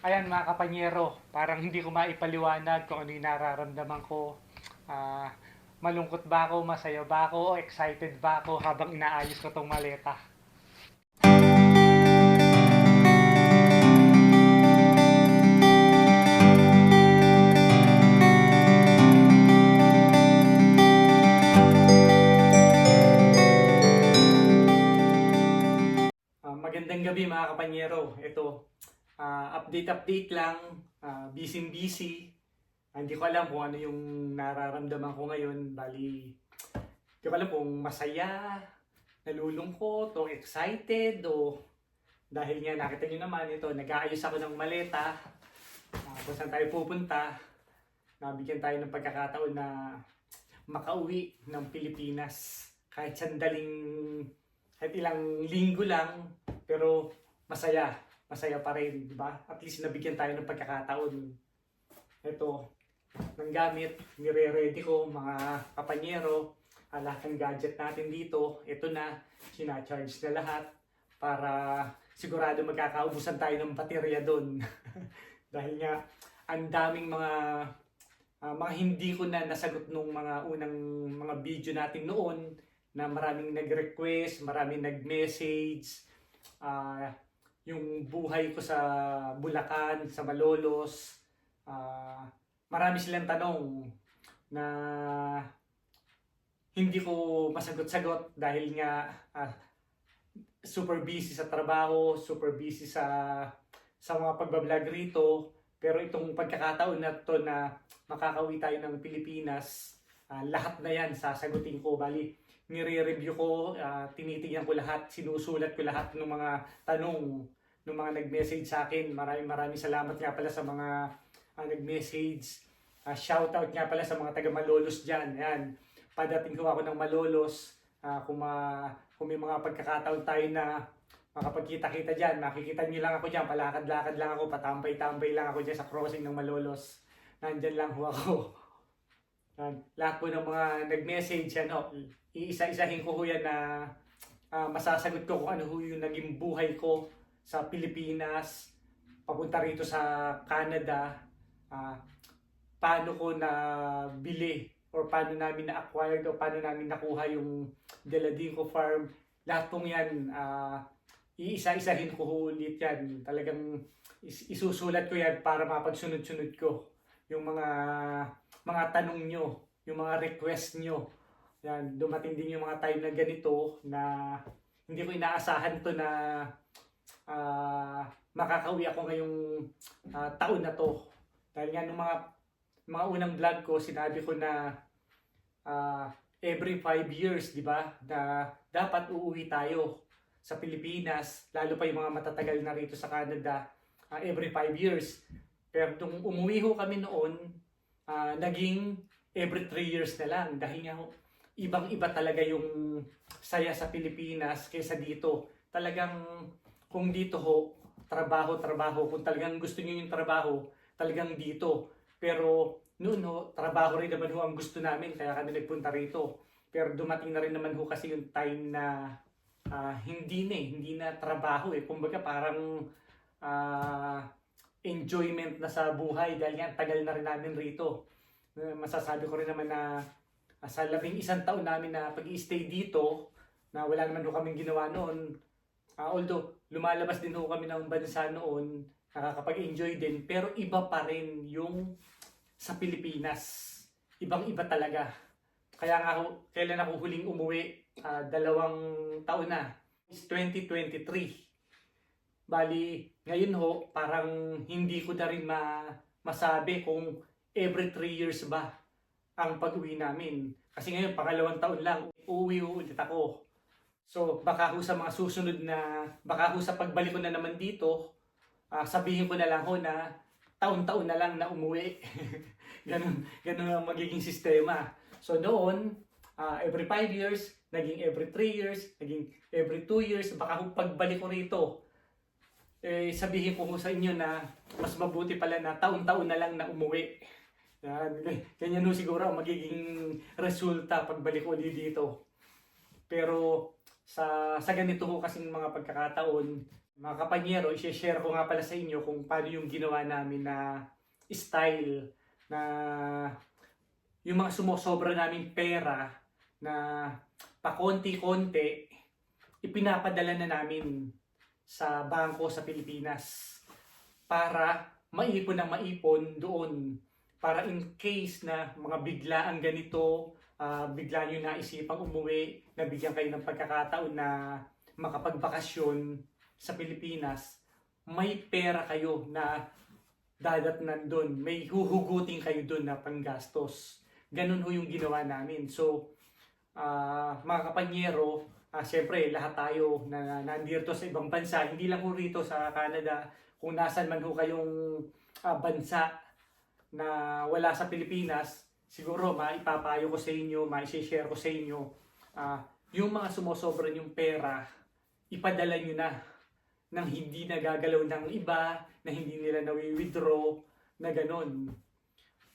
Ayan mga kapanyero, parang hindi ko maipaliwanag kung ano yung nararamdaman ko. Ah, malungkot ba ako, masaya ba ako, excited ba ako habang inaayos ko tong maleta. Ah, magandang gabi mga kapanyero. Ito, update-update lang, ah, busy-busy. Ah, hindi ko alam kung ano yung nararamdaman ko ngayon. Bali, hindi ko alam kung masaya, nalulungkot, o excited, o dahil nga nakita nyo naman ito, nag-aayos ako ng maleta. Ah, kung saan tayo pupunta, nabigyan tayo ng pagkakataon na makauwi ng Pilipinas. Kahit sandaling, kahit ilang linggo lang, pero masaya. Masaya pa rin, di ba? At least nabigyan tayo ng pagkakataon. Ito, ng gamit, nire-ready ko, mga kapanyero, ah, lahat ng gadget natin dito. Ito na, sinacharge na lahat para sigurado magkakaubusan tayo ng baterya doon. Dahil nga, ang daming mga ah, mga hindi ko na nasagot nung mga unang mga video natin noon na maraming nag-request, maraming nag-message, ah, yung buhay ko sa Bulacan, sa Malolos, ah, marami silang tanong na hindi ko masagot-sagot dahil nga ah, super busy sa trabaho, super busy sa sa mga pagbablog rito. Pero itong pagkakataon na to na makakauwi tayo ng Pilipinas, ah, lahat na yan sasagutin ko. Bali, nire-review ko, ah, tinitingnan ko lahat, sinusulat ko lahat ng mga tanong ng mga nag-message sa akin. Maraming maraming salamat nga pala sa mga ah, nag-message. Ah, shoutout nga pala sa mga taga Malolos dyan. Yan. Padating ko ako ng Malolos. Ah, kung, ma- kung may mga pagkakataon tayo na makapagkita-kita dyan, makikita nyo lang ako dyan, palakad-lakad lang ako, patambay-tambay lang ako dyan sa crossing ng Malolos. Nandyan lang ho ako. Yan. Lahat po ng mga nag-message, ano, iisa-isahin ko ho yan na ah, masasagot ko kung ano ho yung naging buhay ko sa Pilipinas, papunta rito sa Canada, ah, paano ko na bili or paano namin na-acquired o paano namin nakuha yung Deladinco Farm. Lahat pong yan, ah, iisa-isahin ko ulit yan. Talagang is- isusulat ko yan para mapagsunod-sunod ko yung mga mga tanong nyo, yung mga request nyo. Yan, dumating din yung mga time na ganito na hindi ko inaasahan to na ah, makakauwi ako ngayong ah, taon na to. Dahil nga nung mga mga unang vlog ko, sinabi ko na ah, every five years, di ba, na dapat uuwi tayo sa Pilipinas, lalo pa yung mga matatagal na rito sa Canada, ah, every five years. Pero nung umuwi ho kami noon, ah, naging every three years na lang. Dahil nga ibang-iba talaga yung saya sa Pilipinas kaysa dito. Talagang kung dito ho, trabaho, trabaho. Kung talagang gusto niyo yung trabaho, talagang dito. Pero noon ho, trabaho rin naman ho ang gusto namin, kaya kami nagpunta rito. Pero dumating na rin naman ho kasi yung time na ah, hindi na eh, hindi na trabaho eh. Kumbaga parang ah, enjoyment na sa buhay dahil ang tagal na rin namin rito. Eh, Masasabi ko rin naman na ah, sa labing isang taon namin na pag stay dito, na wala naman ho kaming ginawa noon, Ah, although lumalabas din ho kami ng bansa noon, nakakapag-enjoy din, pero iba pa rin yung sa Pilipinas. Ibang-iba talaga. Kaya nga kailan ako huling umuwi, Ah, dalawang taon na. It's 2023. Bali, ngayon ho, parang hindi ko na rin ma masabi kung every 3 years ba ang pag-uwi namin. Kasi ngayon, pangalawang taon lang, uuwi ulit ako. So, baka ho sa mga susunod na, baka ho sa pagbalik ko na naman dito, ah, sabihin ko na lang ho na taon-taon na lang na umuwi. ganun, ganun ang magiging sistema. So, noon, ah, every 5 years, naging every 3 years, naging every 2 years, baka ho pagbalik ko rito, eh, sabihin ko sa inyo na mas mabuti pala na taon-taon na lang na umuwi. Yan, ganyan ho siguro ang magiging resulta pagbalik ko dito. Pero sa sa ganito ho kasing mga pagkakataon, Mga kapanyero, i-share ko nga pala sa inyo kung paano yung ginawa namin na style na yung mga sumosobra naming pera na pakonti-konti ipinapadala na namin sa bangko sa Pilipinas para maipon ng maipon doon para in case na mga biglaan ganito ah, bigla nyo naisipang umuwi nabigyan kayo ng pagkakataon na makapagbakasyon sa Pilipinas. May pera kayo na dadatnan doon may huhugutin kayo doon na panggastos. Ganun ho yung ginawa namin. So ah, mga kapanyero Ah, Siyempre, lahat tayo na nandito sa ibang bansa, hindi lang ho rito sa Canada, kung nasan man ho kayong ah, bansa na wala sa Pilipinas, siguro maipapayo ko sa inyo, mai-share ko sa inyo, ah, yung mga sumusobra yung pera, ipadala nyo na nang hindi nagagalaw ng iba, na hindi nila nawi-withdraw, na ganun.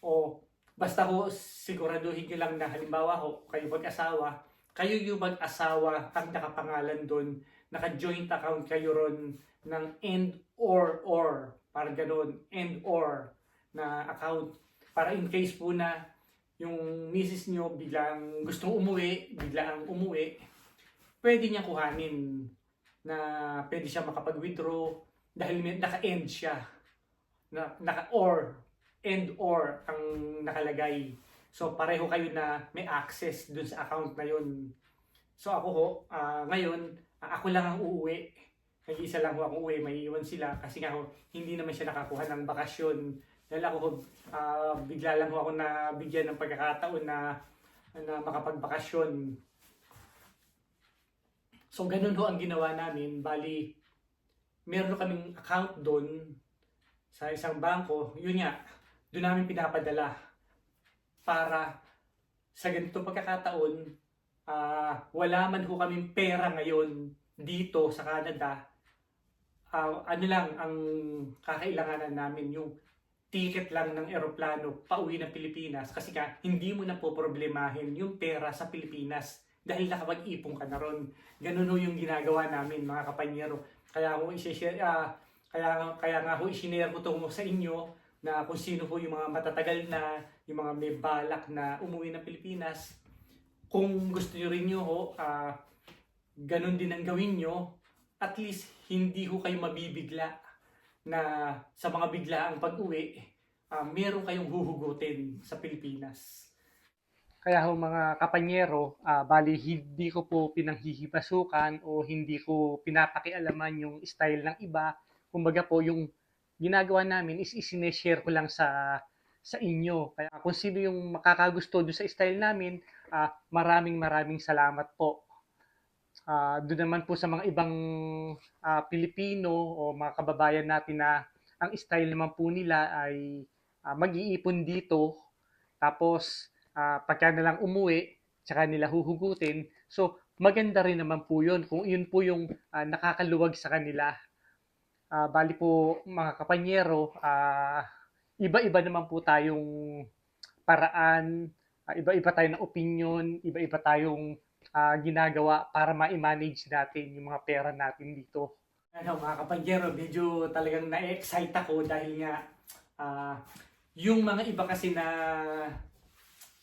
O basta ho, siguraduhin nyo lang na halimbawa ho, kayo mag-asawa, kayo yung mag-asawa ang nakapangalan doon, naka-joint account kayo ron ng and or or, para ganun, and or na account. Para in case po na yung misis nyo biglang gustong umuwi, biglang umuwi, pwede niya kuhanin na pwede siya makapag-withdraw dahil naka-end siya. Na, naka-or, and or ang nakalagay. So pareho kayo na may access dun sa account na yun. So ako ho, ah, ngayon, ah, ako lang ang uuwi. Nag-isa lang ho ako uuwi, may iwan sila kasi nga ho, hindi naman siya nakakuha ng bakasyon. Dahil ako ah, bigla lang ako nabigyan ng pagkakataon na, na makapagbakasyon. So ganun ho ang ginawa namin. Bali, meron kaming account doon sa isang bangko. Yun nga, doon namin pinapadala para sa ganitong pagkakataon, ah, wala man ho kaming pera ngayon dito sa Canada. Ah, ano lang ang kakailanganan namin yung ticket lang ng eroplano pauwi ng Pilipinas kasi nga hindi mo na po problemahin yung pera sa Pilipinas dahil nakapag-ipon ka na ron. Ganun ho yung ginagawa namin mga kapanyero. Kaya ako i-share, ah, kaya, kaya nga ho i-share ko to sa inyo na kung sino po yung mga matatagal na, yung mga may balak na umuwi ng Pilipinas. Kung gusto nyo rin nyo ho, ah, ganun din ang gawin nyo, at least hindi ho kayo mabibigla na sa mga biglaang pag-uwi, ah, meron kayong huhugutin sa Pilipinas. Kaya ho mga kapanyero, ah, bali hindi ko po pinanghihipasukan o hindi ko pinapakialaman yung style ng iba. Kumbaga po yung ginagawa namin is isineshare ko lang sa sa inyo. Kaya kung sino yung makakagusto doon sa style namin, ah, maraming maraming salamat po. Ah, doon naman po sa mga ibang ah, Pilipino o mga kababayan natin na ang style naman po nila ay ah, mag-iipon dito tapos ah, pagka na lang umuwi tsaka nila huhugutin. So maganda rin naman po yun kung yun po yung ah, nakakaluwag sa kanila. Ah, bali po mga kapanyero, ah, iba-iba naman po tayong paraan, ah, iba-iba tayo ng opinion, iba-iba tayong ah, ginagawa para ma-manage natin yung mga pera natin dito. Ano mga kapanyero, medyo talagang na-excite ako dahil nga ah, yung mga iba kasi na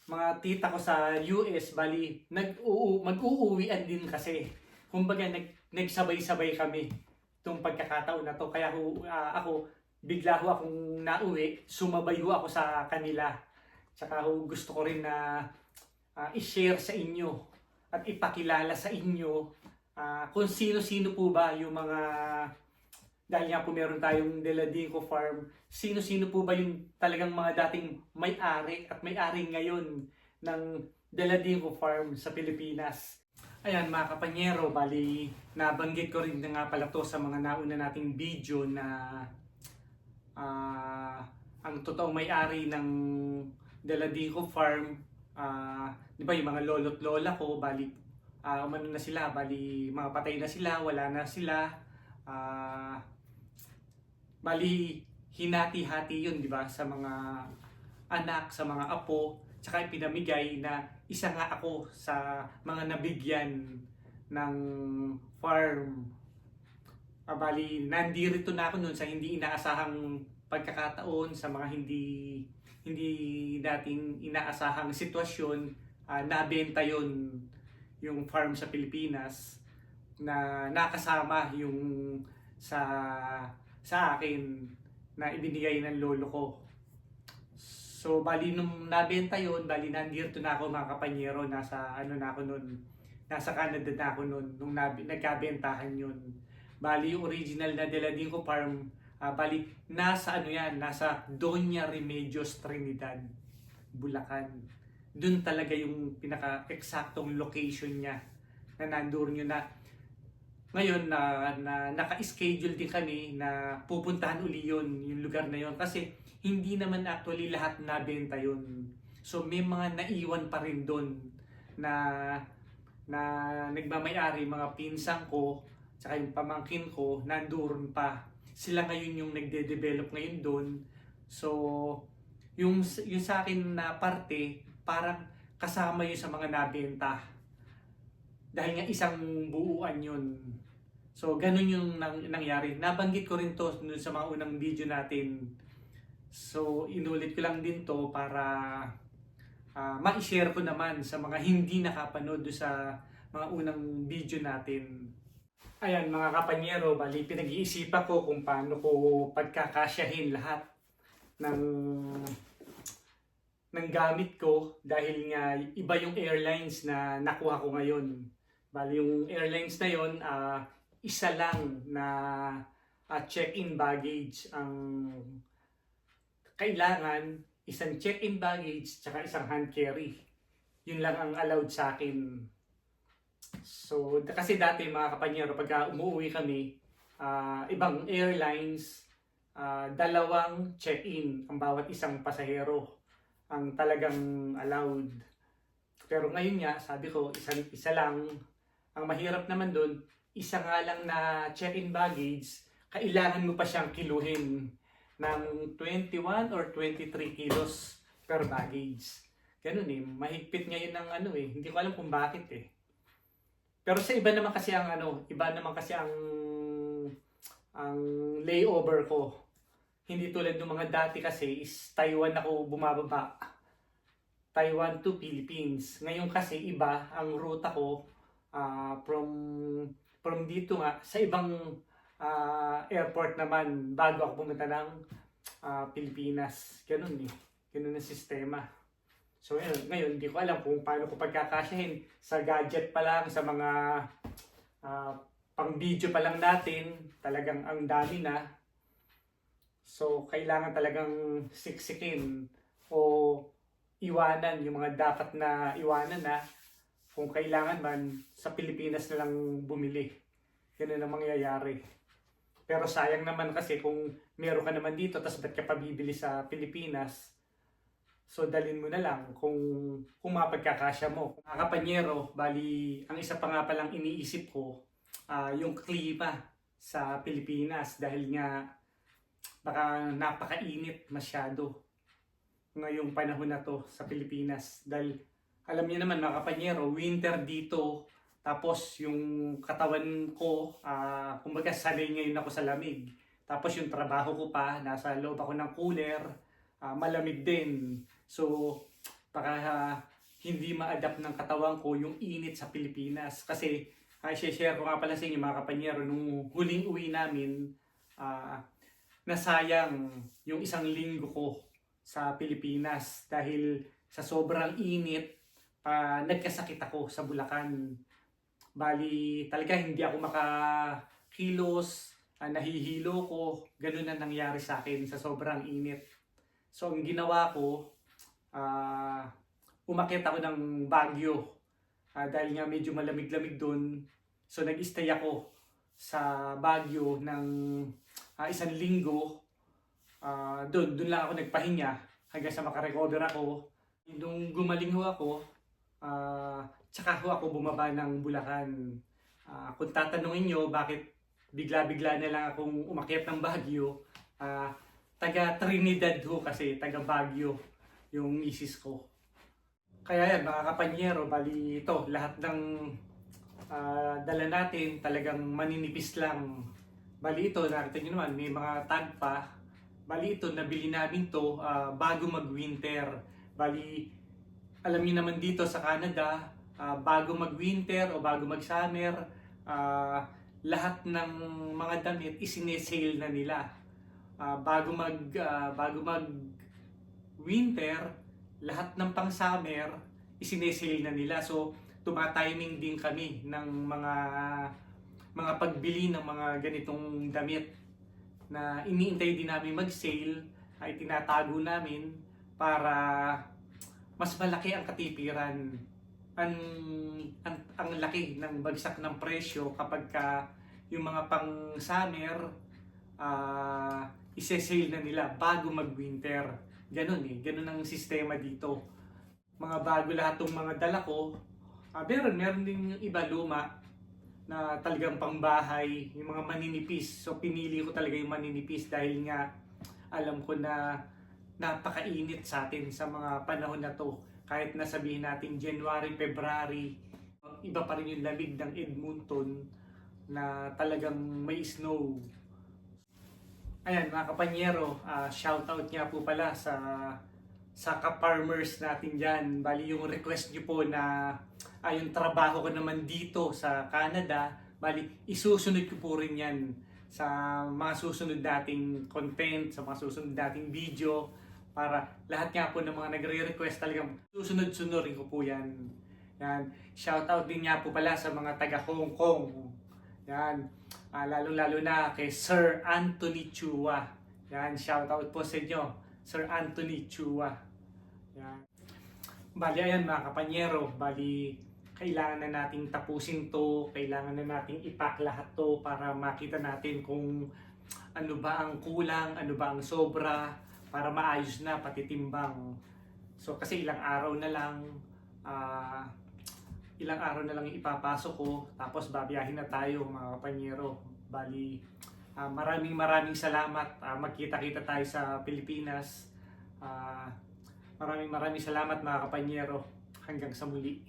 mga tita ko sa US, bali, nag mag-uuwian din kasi. Kumbaga, nag nagsabay-sabay kami itong pagkakataon na to. Kaya ho, ah, ako, bigla ho akong nauwi, sumabay ho ako sa kanila. Tsaka ho, gusto ko rin na ah, i-share sa inyo at ipakilala sa inyo ah, kung sino-sino po ba yung mga dahil nga po meron tayong Deladinco Farm, sino-sino po ba yung talagang mga dating may-ari at may-ari ngayon ng Deladinco Farm sa Pilipinas. Ayan mga kapanyero, bali nabanggit ko rin na nga pala to sa mga nauna nating video na ah, ang totoong may-ari ng Deladinco Farm, ah, di ba yung mga lolo't lola ko, bali ah umano na sila, bali mga patay na sila, wala na sila. Ah, bali hinati-hati yun, di ba, sa mga anak, sa mga apo, tsaka pinamigay na isa nga ako sa mga nabigyan ng farm. Ah, bali, nandirito na ako noon sa hindi inaasahang pagkakataon, sa mga hindi hindi natin inaasahang sitwasyon, ah, nabenta yon yung farm sa Pilipinas na nakasama yung sa sa akin na ibinigay ng lolo ko. So, bali nung nabenta yon bali nandito na ako mga kapanyero, nasa ano na ako noon, nasa Canada na ako noon, nung nagkabentahan yun. Bali, yung original na Deladinco Farm, ah, bali, nasa ano yan, nasa Doña Remedios Trinidad, Bulacan. Doon talaga yung pinaka-eksaktong location niya na nandoon yun na ngayon na, na naka-schedule din kami na pupuntahan uli yun, yung lugar na yun. Kasi hindi naman actually lahat nabenta yun. So may mga naiwan pa rin doon na na nagmamayari mga pinsang ko tsaka yung pamangkin ko nandoon pa. Sila ngayon yung nagde-develop ngayon doon. So yung yung sa akin na parte parang kasama yun sa mga nabenta. Dahil nga isang buuan yun. So, ganun yung nang, nangyari. Nabanggit ko rin to dun sa mga unang video natin. So, inulit ko lang din to para ah, ma-share ko naman sa mga hindi nakapanood sa mga unang video natin. Ayan mga kapanyero, bali pinag-iisipan ko kung paano ko pagkakasyahin lahat ng ng gamit ko dahil nga iba yung airlines na nakuha ko ngayon. Bali yung airlines na yon ah, isa lang na ah, check-in baggage ang kailangan isang check-in baggage tsaka isang hand carry. Yun lang ang allowed sa akin. So, kasi dati mga kapanyero, pagka umuwi kami, ah, ibang airlines, ah, dalawang check-in ang bawat isang pasahero ang talagang allowed. Pero ngayon nga, sabi ko, isa, isa lang. Ang mahirap naman doon, isa nga lang na check-in baggage, kailangan mo pa siyang kiluhin ng 21 or 23 kilos per baggage. Ganun eh, mahigpit ngayon ng ano eh, hindi ko alam kung bakit eh. Pero sa iba naman kasi ang ano, iba naman kasi ang ang layover ko. Hindi tulad ng mga dati kasi is Taiwan ako bumababa. Taiwan to Philippines. Ngayon kasi iba ang ruta ko ah, from from dito nga sa ibang ah, airport naman bago ako pumunta ng ah, Pilipinas. Ganun eh. Ganun ang sistema. So ngayon, ngayon, hindi ko alam kung paano ko pagkakasyahin sa gadget pa lang, sa mga ah, pang video pa lang natin, talagang ang dami na. So, kailangan talagang siksikin o iwanan yung mga dapat na iwanan na kung kailangan man sa Pilipinas na lang bumili. Ganun ang mangyayari. Pero sayang naman kasi kung meron ka naman dito tapos ba't ka pa bibili sa Pilipinas, so dalin mo na lang kung, kung mapagkakasya mo. Mga kapanyero, bali, ang isa pa nga palang iniisip ko, ah, yung klima sa Pilipinas dahil nga baka napakainit masyado ngayong panahon na to sa Pilipinas. Dahil alam niyo naman mga kapanyero winter dito tapos yung katawan ko ah kumbaga sanay ngayon ako sa lamig. Tapos yung trabaho ko pa nasa loob ako ng cooler ah, malamig din so baka ah, hindi ma-adapt ng katawan ko yung init sa Pilipinas kasi ay share ko nga pala sa inyo mga kapanyero nung huling uwi namin ah nasayang yung isang linggo ko sa Pilipinas dahil sa sobrang init pa nagkasakit ako sa Bulacan. Bali, talaga hindi ako makakilos, ah, nahihilo ko, ganun na nangyari sa akin sa sobrang init. So, ang ginawa ko, ah umakit ako ng Baguio Ah, dahil nga medyo malamig-lamig doon. So, nag-stay ako sa Baguio ng ah, isang linggo. Ah, doon, doon lang ako nagpahinga hanggang sa makarecover ako. Nung gumaling ho ako, ah, tsaka ho ako bumaba ng Bulacan. Ah, kung tatanungin nyo bakit bigla-bigla na lang akong umakyat ng Baguio, ah, taga Trinidad ho kasi, taga Baguio yung misis ko. Kaya yan, mga kapanyero, bali ito, lahat ng ah, dala natin talagang maninipis lang Bali ito, nakita nyo naman, may mga tag pa. Bali ito, nabili namin to ah, bago mag-winter. Bali, alam niyo naman dito sa Canada, ah, bago mag-winter o bago mag-summer, ah, lahat ng mga damit isinesale na nila. Ah, bago mag ah, bago mag winter, lahat ng pang-summer isinesale na nila. So, tumatiming din kami ng mga mga pagbili ng mga ganitong damit na iniintay din namin mag-sale ay tinatago namin para mas malaki ang katipiran. Ang, ang, ang laki ng bagsak ng presyo kapag ka yung mga pang summer ah ise-sale na nila bago mag-winter. Ganun eh, ganun ang sistema dito. Mga bago lahat ng mga dala ko, ah meron, meron din yung iba luma na talagang pangbahay, yung mga maninipis. So pinili ko talaga yung maninipis dahil nga alam ko na napakainit sa atin sa mga panahon na to. Kahit na sabihin natin January, February, iba pa rin yung lamig ng Edmonton na talagang may snow. Ayan mga kapanyero, ah, shoutout nga po pala sa sa ka-farmers natin dyan. Bali yung request nyo po na ay yung trabaho ko naman dito sa Canada, bali isusunod ko po rin yan sa mga susunod dating content, sa mga susunod dating video para lahat nga po ng mga nagre-request talagang susunod-sunurin ko po yan. Yan. Shoutout din nga po pala sa mga taga Hong Kong. Yan. Ah, lalo-lalo na kay Sir Anthony Chua. Yan, shoutout po sa inyo, Sir Anthony Chua. Yan. Bali, ayan mga kapanyero, bali, kailangan na nating tapusin to, kailangan na nating ipak lahat to para makita natin kung ano ba ang kulang, ano ba ang sobra, para maayos na pati timbang. So kasi ilang araw na lang, ah, ilang araw na lang ipapasok ko, tapos babiyahin na tayo mga kapanyero. Bali, ah, maraming maraming salamat. Ah, magkita-kita tayo sa Pilipinas. Ah, maraming maraming salamat mga kapanyero. Hanggang sa muli.